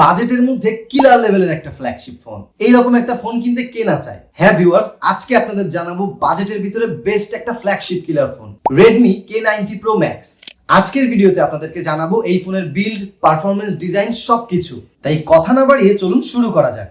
বাজেটের মধ্যে কিলার লেভেলের একটা ফ্ল্যাগশিপ ফোন এইরকম একটা ফোন কিনতে কে না চায়? হ্যাঁ ভিউয়ার্স আজকে আপনাদের জানাব বাজেটের ভিতরে বেস্ট একটা flagship killer phone Redmi K ninety pro max আজকের ভিডিওতে আপনাদেরকে জানাব এই ফোনের বিল্ড পারফরমেন্স ডিজাইন সবকিছু। তাই কথা না বাড়িয়ে চলুন শুরু করা যাক।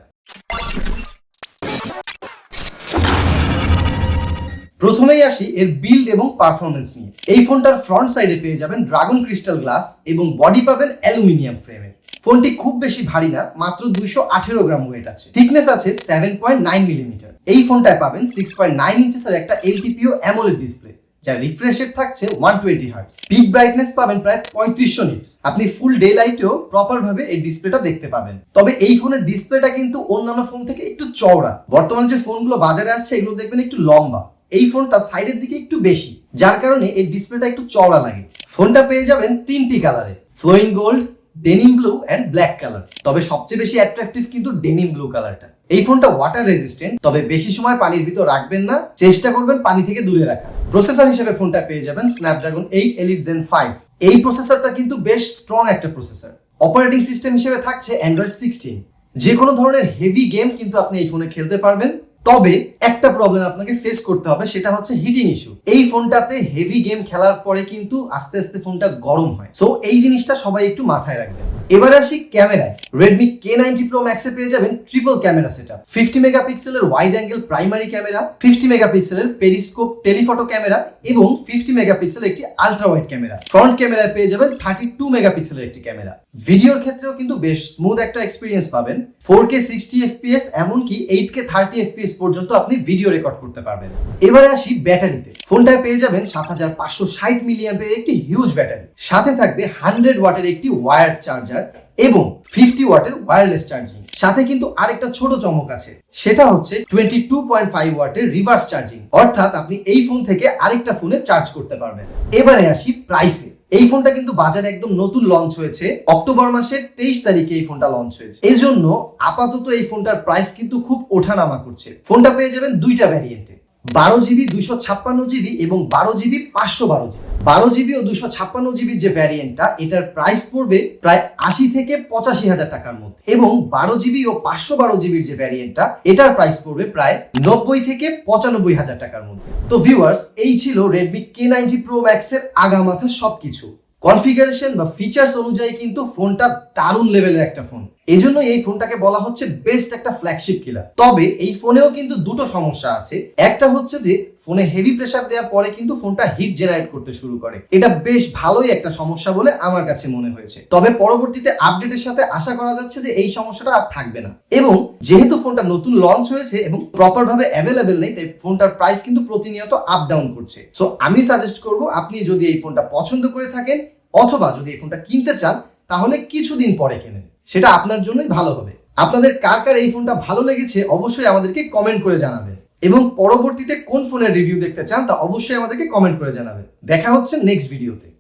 প্রথমেই আসি এর বিল্ড এবং পারফরমেন্স নিয়ে। এই ফোনটার ফ্রন্ট সাইডে পেয়ে যাবেন ড্রাগন ক্রিস্টাল গ্লাস এবং বডি পাবেন অ্যালুমিনিয়াম ফ্রেমে ফোনটি খুব বেশি ভারী না, মাত্র দুইশো আঠেরো গ্রাম ওয়েট আছে। থিকনেস আছে সেভেন পয়েন্ট নাইন মিলিমিটার এই ফোনটায় পাবেন সিক্স পয়েন্ট নাইন ইঞ্চেসের একটা এলটিপিও অ্যামোলেড ডিসপ্লে যার রিফ্রেশ রেট থাকছে one twenty hertz peak brightness পাবেন প্রায় পঁয়ত্রিশশো নিটস আপনি ফুল ডে লাইটেও প্রপার ভাবে এই ডিসপ্লেটা দেখতে পাবেন। তবে এই ফোনের ডিসপ্লেটা কিন্তু অন্যান্য ফোন থেকে একটু চওড়া। বর্তমানে যে ফোনগুলো বাজারে আসছে, এগুলো দেখবেন একটু লম্বা। এই ফোনটা সাইডের দিকে একটু বেশি, যার কারণে এই ডিসপ্লেটা একটু চওড়া লাগে। ফোনটা পেয়ে যাবেন তিনটি কালারে flowing gold denim blue and black colour তবে সবচেয়ে বেশি অ্যাট্রাকটিভ কিন্তু ডেনিম ব্লু কালারটা এই ফোনটা ওয়াটার রেজিস্ট্যান্ট তবে বেশি সময় পানির ভিতর রাখবেন না। চেষ্টা করবেন পানি থেকে দূরে রাখা প্রসেসর হিসেবে ফোনটা পেয়ে যাবেন Snapdragon eight elite gen five এই প্রসেসরটা কিন্তু বেশ স্ট্রং একটা প্রসেসর অপারেটিং সিস্টেম হিসেবে থাকছে অ্যান্ড্রয়েড সিক্সটিন যে কোনো ধরনের হেভি গেম কিন্তু আপনি এই ফোনে খেলতে পারবেন। তবে একটা প্রবলেম আপনাকে ফেস করতে হবে, সেটা হচ্ছে হিটিং ইস্যু এই ফোনটাতে হেভি গেম খেলার পরে কিন্তু আস্তে আস্তে ফোনটা গরম হয়। সো এই জিনিসটা সবাই একটু মাথায় রাখবেন। এবার আসি ক্যামেরায় রেডমি কে নাইনটি প্রো ম্যাক্সে পেয়ে যাবেন triple camera set up fifty মেগাপিক্সেলের wide angle primary camera fifty মেগাপিক্সেলের পেরিস্কোপ টেলিফটো ক্যামেরা এবং ফিফটি মেগাপিক্সেলের একটি আলট্রা ওয়াইড ক্যামেরা ফ্রন্ট ক্যামেরায় পেয়ে যাবেন থার্টি টু মেগাপিক্সেলের একটি ক্যামেরা ভিডিওর ক্ষেত্রেও কিন্তু বেশ স্মুথ একটা এক্সপিরিয়েন্স পাবেন। ফোর কে সিক্সটি এফপিএস এমনকি এইট কে থার্টি এফপিএস পর্যন্ত আপনি ভিডিও রেকর্ড করতে পারবেন। এবারে আসি ব্যাটারিতে। ফোনটায় পেয়ে যাবেন সাত হাজার পাঁচশো ষাট মিলিয়ামের একটি হিউজ ব্যাটারি সাথে থাকবে হান্ড্রেড ওয়াটের একটি ওয়ার চার্জার এবং ফিফটি ওয়াটের ওয়্যারলেস চার্জিং সাথে কিন্তু আরেকটা ছোট চমক আছে, সেটা হচ্ছে টোয়েন্টি টু পয়েন্ট ফাইভ ওয়াটের রিভার্স চার্জিং অর্থাৎ আপনি এই ফোন থেকে আরেকটা ফোনে চার্জ করতে পারবেন। এবারে আসি প্রাইসে এই ফোনটা কিন্তু বাজারে একদম নতুন লঞ্চ হয়েছে। অক্টোবর মাসের তেইশ তারিখে এই ফোনটা লঞ্চ হয়েছে। এই জন্য আপাতত এই ফোনটার প্রাইস কিন্তু খুব ওঠানামা করছে। ফোনটা পেয়ে যাবেন দুইটা ভ্যারিয়েন্টে বারো জিবি দুইশো ছাপ্পান্ন জিবি এবং বারো জিবি পাঁচশো বারো জিবি বারো জিবি ও দুশো ছাপ্পান্ন জিবির যে ভ্যারিয়েন্টটা এটার প্রাইস পড়বে প্রায় আশি থেকে পঁচাশি হাজার টাকার মধ্যে। এবং বারো জিবি ও পাঁচশো বারো জিবির যে ভ্যারিয়েন্টটা এটার প্রাইস পড়বে প্রায় নব্বই থেকে পঁচানব্বই হাজার টাকার মধ্যে। তো ভিউয়ার্স এই ছিল Redmi K ninety pro max ম্যাক্সের আগামাথা সবকিছু। কনফিগারেশন বা ফিচার্স অনুযায়ী কিন্তু ফোনটা দারুণ লেভেলের একটা ফোন এই জন্য এই ফোনটাকে বলা হচ্ছে বেস্ট একটা ফ্ল্যাগশিপ কিলার তবে এই ফোনেও কিন্তু দুটো সমস্যা আছে। একটা হচ্ছে যে, ফোনে হেভি প্রেশার দেওয়ার পরে কিন্তু ফোনটা হিট জেনারেট করতে শুরু করে। এটা বেশ ভালোই একটা সমস্যা বলে আমার কাছে মনে হয়েছে। তবে পরবর্তীতে আপডেটের সাথে আশা করা যাচ্ছে যে, এই সমস্যাটা আর থাকবে না। এবং যেহেতু ফোনটা নতুন লঞ্চ হয়েছে এবং প্রপার ভাবে অ্যাভেলেবেল নেই, তাই ফোনটার প্রাইস কিন্তু প্রতিনিয়ত আপ ডাউন করছে। সো আমি সাজেস্ট করব, আপনি যদি এই ফোনটা পছন্দ করে থাকেন, অথবা যদি এই ফোনটা কিনতে চান, তাহলে কিছুদিন পরে কেনেন। সেটা আপনার জন্যই ভালো হবে। আপনাদের কার কার এই ফোনটা ভালো লেগেছে অবশ্যই আমাদেরকে কমেন্ট করে জানাবেন। এবং পরবর্তীতে কোন ফোনের রিভিউ দেখতে চান তা অবশ্যই আমাদেরকে কমেন্ট করে জানাবেন। দেখা হচ্ছে নেক্সট ভিডিওতে